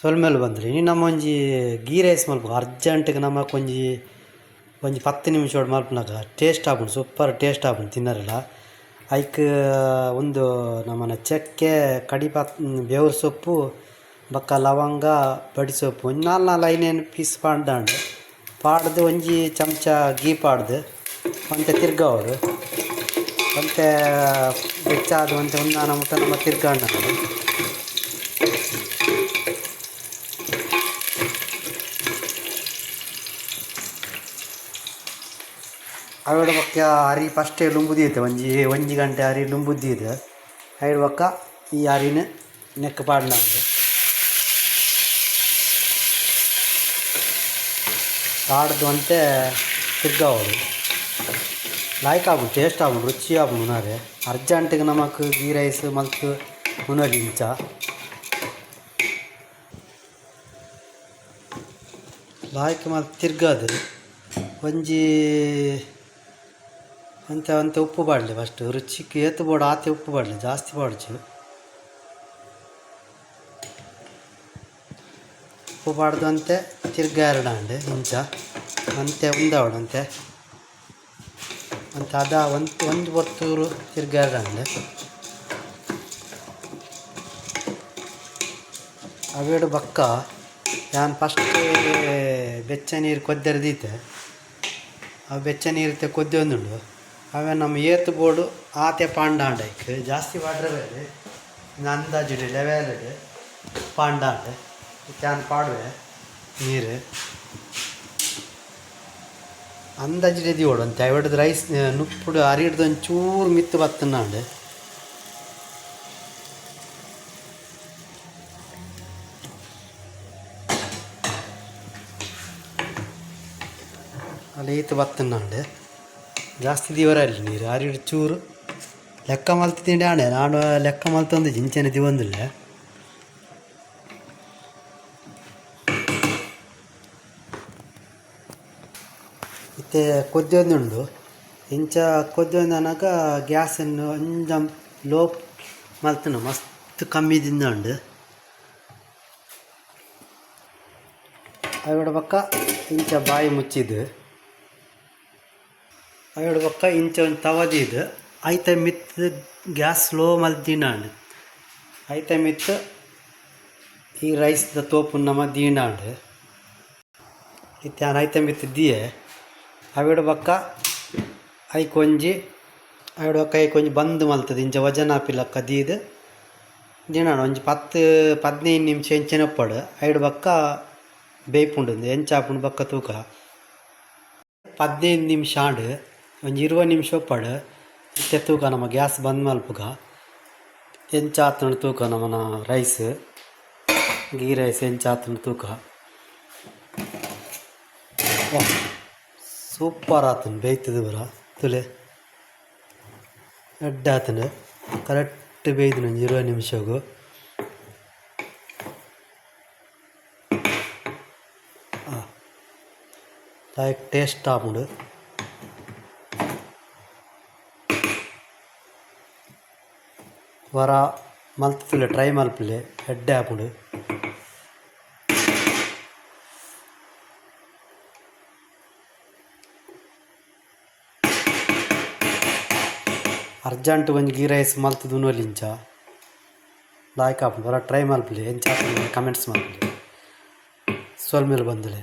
ಸೊಲ್ಮೇಲೆ ಬಂದ್ರಿ. ನೀನು ನಮ್ಮ ಒಂಜಿ ಗೀ ರೈಸ್ ಮಲ್ಪ, ಅರ್ಜೆಂಟ್ಗೆ ನಮಕ್ ಒಂಜಿ ಒಂಜಿ ಪತ್ತು ನಿಮಿಷ ಮಲ್ಪನಾಗ ಟೇಸ್ಟ್ ಆಪುಂಡು ಸೂಪರ್ ಟೇಸ್ಟ್ ಆಪುಂಡು ತಿನ್ನರಲ್ಲ. ಐಕ್, ಒಂದು ನಮ್ಮನ ಚಕ್ಕೆ ಕಡಿಪಾತ್ ಬೇವ್ರ ಸೊಪ್ಪು, ಬಕ್ಕ ಲವಂಗ, ಬಡಿ ಸೊಪ್ಪು ಒಂದು ನಾಲ್ ನಾಲ್ ಐನೇನು ಪೀಸ್ ಪಾಡ್ದಾಂಡು. ಪಾಡ್ದು ಒಂಜಿ ಚಮಚ ಗೀ ಪಾಡ್ದು ಒಂತೆ ತಿರ್ಗಾವಡು ಒಂತೆ ಬೆಚ್ಚಾದು ಒಂತೆ ನಾನು ಮುಟ್ಟ ನಮ್ಮ ತಿರ್ಗಾಂಡ ಅವಡ ಪಕ್ಕ ಅರಿ ಫಸ್ಟೇ ಲುಂಬುದೀತೆ ಒಂಜಿ ಒಂಜಿ ಗಂಟೆ ಅರಿ ಇದೆ. ಐಡ್ ಪಕ್ಕ ಈ ಅರಿನ ನೆಕ್ ಪಾಡ್ನ ಪಾಡ್ದು ಅಂತೆ ತಿರ್ಗಾವಳು ಲಾಯ್ಕ್ ಆಗು ಟೇಸ್ಟ್ ಆಗು ರುಚಿ ಆಗು ಉನಾರೆ ಅರ್ಜೆಂಟಿಗೆ ನಮಕ್ ಗೀ ರೈಸ್ ಮಲ್ತ್ ಮುನಲಿ ಇಂಚ. ಲಾಯ್ಕ್ ಮಲ್ತ್ ತಿರ್ಗಾದು ಒಂಜಿ ಅಂತೆ ಅಂತೆ ಉಪ್ಪು ಬಾಡಲಿ ಫಸ್ಟ್ ರುಚಿಗೆ ಏತು ಬೋಡು, ಆತೆ ಉಪ್ಪು ಬಾಡಲಿ, ಜಾಸ್ತಿ ಬಾಡ್ಚು. ಉಪ್ಪು ಬಾಡ್ದು ಅಂತೆ ತಿರ್ಗ ಎರಡಾಂಡೆ ಇಂಚ. ಅಂತೆ ಉಂದವಡಂತೆ ಅಂತ ಅದ ಒಂದು ಒಂದು ಬತ್ತೂರು ತಿರ್ಗ ಎರಡಾಂಡೆ ಅವೇಡು ಬಕ್ಕ. ನಾನು ಫಸ್ಟ್ ಬೆಚ್ಚ ನೀರು ಕೊದ್ದೆರ್ದೀತೆ. ಆ ಬೆಚ್ಚ ನೀರು ಕೊದ್ದೆ ಒಂದುಂಡು. ಅವೇ ನಮ್ಮ ಏತ್ ಬೋರ್ಡು ಆತೆ ಪಾಂಡಾಂಡೈಕ್ ಜಾಸ್ತಿ ವಾಟ್ರ್ ಬೇರೆ. ಅಂದಾಜು ಲೆವೆಲ್ ಪಾಂಡಾಂಡೆ ಚಾನ್ ಪಾಡುವೆ, ನೀರು. ಅಂದಾಜು ರೆದಿ ಓಡು ಅಂತ. ಇವಡದು ರೈಸ್ ನುಪ್ಪುಡು ಅರಿಡ್ದು ಒಂಚೂರು ಮಿತ್ತು ಬತ್ತನಾಂಡೆ ಅಲ್ಲಿ ಈತ ಬತ್ತನಾಂಡ್ ಜಾಸ್ತಿ ದಿವರ ಅಲ್ಲಿ ನೀರು ಆರಿಡು ಚೂರು. ಲೆಕ್ಕ ಮಲ್ತಿದ್ದೆ ಆಣೆ. ನಾನು ಲೆಕ್ಕ ಮಲ್ತಂದು ಜಿಂಚನೆ ದಿವಂದಿಲ್ಲ ಮತ್ತೆ ಕೊದ್ದೊಂದುಂಡು ಇಂಚ ಕೊದ್ದೊಂದು ಅನ್ನಾಗ ಗ್ಯಾಸನ್ನು ಒಂಜಂ ಲೋ ಮಲ್ತನ. ಮಸ್ತ್ ಕಮ್ಮಿ ಉಂಡು. ಅವಡ ಪಕ್ಕ ಇಂಚ ಬಾಯಿ ಮುಚ್ಚಿದ್ದು. ಪಕ್ಕ ಇಂಚ ಒಂದು ತವದಿದ್ದು ಐತ ಮಿತ್ ಗ್ಯಾಸ್ ಸ್ಲೋ ಮಲ್ದಿನಾಂಡು ಐತ ಮಿತ್ ಈ ರೈಸ್ದ ತೋಪು ನಮ್ಮ ದೀನಾಂಡು ಇತ್ಯಾನ ಐತ ಮಿತ್ ದಿಯೆ. ಅವಿಡ ಪಕ್ಕ ಕೊಂಜಿ ಅವಿಡ ಪಕ್ಕ ಕೊಂಜಿ ಬಂದ್ ಮಲ್ತದೆ. ಇಂಚ ವಜನ ಪಿಲಕ್ಕ ದೀದ್. ದಿನಾಣ ಒಂಜಿ ಪತ್ತು ಪದಿನೈದು ನಿಮಿಷ ಎಂಚಿನಪ್ಪಡು ಐಡು ಪಕ್ಕ ಬೇಯ್ಪುಂಡು ಎಂಚಾಪುಂಡು ಬಕ್ಕ ತೂಕ. ಪದಿನೈದು ನಿಮಿಷ ಆಂಡ್. ಒಂಜಿ ಇರುವ ನಿಮಿಷ ಒಪ್ಪಡು ಇತ್ತೆ ತೂಕ ನಮ್ಮ ಗ್ಯಾಸ್ ಬಂದ್ ಮಲ್ಪುಗ ಎಂಚಾತ್ನ ತೂಕ ನಮ್ಮನ ರೈಸ್. ಗೀ ರೈಸ್ ಎಂಚಾತ್ನ ತೂಕ. ಸೂಪರ್ ಆತನು ಬೇಯ್ತದ ಬರ. ತುಲೆ. ಎಡ್ಡ ಆತನು. ಕರೆಕ್ಟ್ ಬೇಯ್ದು ಒಂಜಿ ಇರುವ ನಿಮಿಷಗು. ಟೇಸ್ಟ್ ಆಪುಂಡು ವರ ಫುಲ್ ಟ್ರೈ ಮಲ್ಪುಲೆ ಎಡ್ಡೆ ಆಪುಂಡು ಅರ್ಜೆಂಟ್ ಒಂಜಿ ಗೀ ರೈಸ್ ಮಲ್ತುದು ಉನೊಲಿ ಇಂಚ. ಲಾಯ್ಕ್ ಆಪುಂಡು ವರ ಟ್ರೈ ಮಲ್ಪುಲೆ ಎಂಚ ಕಮೆಂಟ್ಸ್ ಮಾಡಿ ಸೋಲ್ ಮೇಲೆ ಬಂದುಲೆ.